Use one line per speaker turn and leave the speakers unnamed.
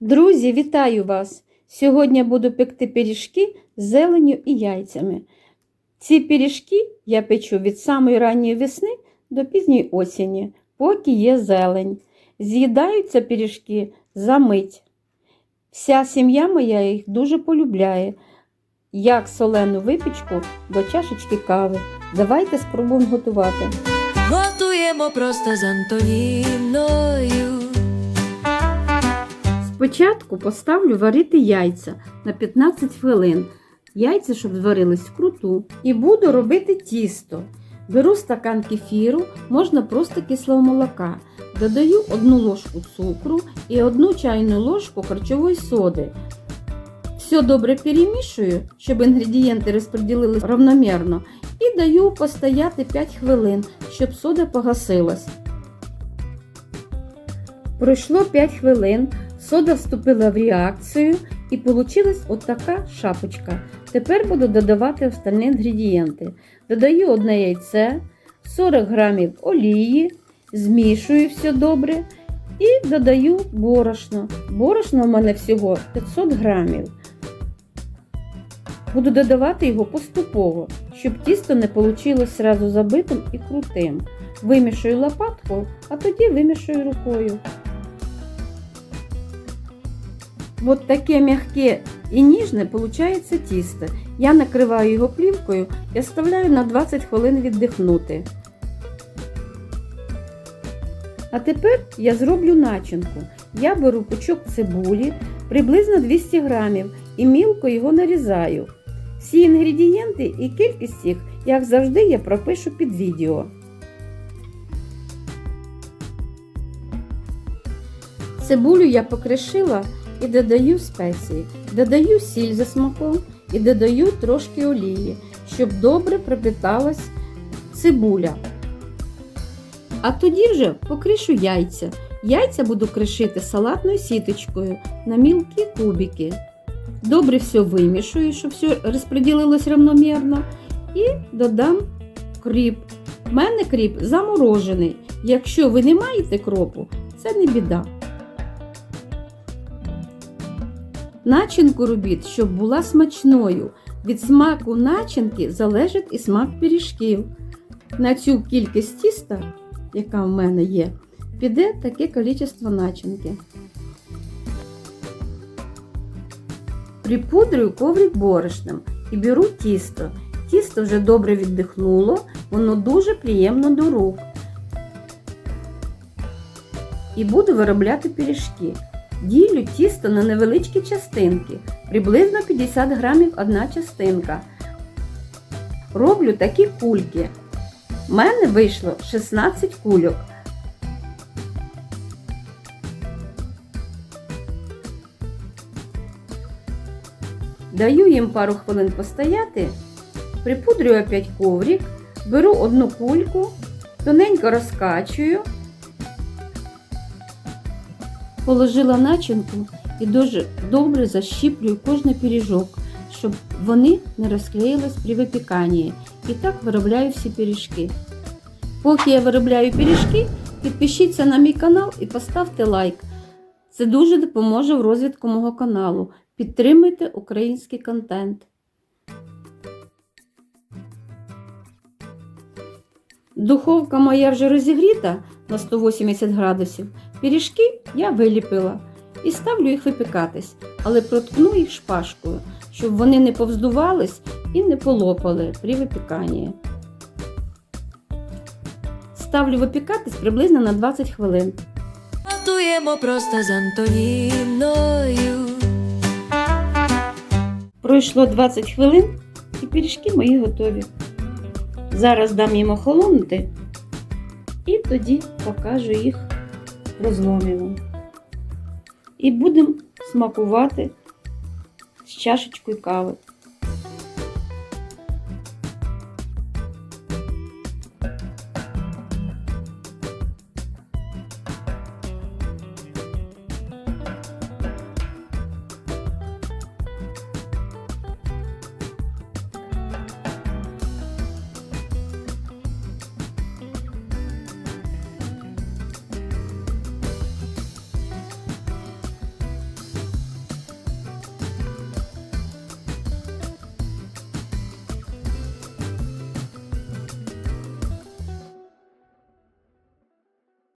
Друзі, вітаю вас! Сьогодні буду пекти пиріжки з зеленю і яйцями. Ці пиріжки я печу від самої ранньої весни до пізньої осені, поки є зелень. З'їдаються пиріжки за мить. Вся сім'я моя їх дуже полюбляє, як солену випічку до чашечки кави. Давайте спробуємо готувати.
Готуємо просто з Антоніною.
Спочатку поставлю варити яйця на 15 хвилин. Яйця, щоб зварились вкруту. І буду робити тісто. Беру стакан кефіру, можна просто кислого молока. Додаю одну ложку цукру і одну чайну ложку харчової соди. Все добре перемішую, щоб інгредієнти розподілились равномірно. І даю постояти 5 хвилин, щоб сода погасилась. Пройшло 5 хвилин, сода вступила в реакцію і получилась отака шапочка. Тепер буду додавати остальні інгредієнти. Додаю одне яйце, 40 грамів олії, змішую все добре і додаю борошно. Борошно у мене всього 500 грамів. Буду додавати його поступово, щоб тісто не вийшло зразу забитим і крутим. Вимішую лопаткою, а тоді вимішую рукою. От таке м'яке і ніжне виходить тісто. Я накриваю його плівкою і оставляю на 20 хвилин віддихнути. А тепер я зроблю начинку. Я беру пучок цибулі, приблизно 200 грамів, і мілко його нарізаю. Всі інгредієнти і кількість їх, як завжди, я пропишу під відео. Цибулю я покришила і додаю спеції. Додаю сіль за смаком і додаю трошки олії, щоб добре пропиталась цибуля. А тоді вже покришу яйця. Яйця буду кришити салатною сіточкою на мілкі кубики. Добре все вимішую, щоб все розподілилось рівномірно. І додам кріп. У мене кріп заморожений. Якщо ви не маєте кропу, це не біда. Начинку робіть, щоб була смачною. Від смаку начинки залежить і смак пиріжків. На цю кількість тіста, яка в мене є, піде таке кількість начинки. Припудрюю коврик борошном і беру тісто. Тісто вже добре віддихнуло, воно дуже приємно до рук. І буду виробляти пиріжки. Ділю тісто на невеличкі частинки, приблизно 50 грамів одна частинка. Роблю такі кульки. У мене вийшло 16 кульок. Даю їм пару хвилин постояти, припудрюю опять коврик, беру одну кульку, тоненько розкачую, положила начинку і дуже добре защіплюю кожний пиріжок, щоб вони не розклеїлись при випіканні. І так виробляю всі пиріжки. Поки я виробляю пиріжки, підпишіться на мій канал і поставте лайк. Це дуже допоможе в розвитку мого каналу. Підтримуйте український контент. Духовка моя вже розігріта на 180 градусів. Пиріжки я виліпила і ставлю їх випікатись, але проткну їх шпажкою, щоб вони не повздувались і не полопали при випіканні. Ставлю випікатись приблизно на 20 хвилин.
Готуємо просто з Антоніною.
Пройшло 20 хвилин і пиріжки мої готові. Зараз дам їм охолонути і тоді покажу їх розломіво. І будемо смакувати з чашечкою кави.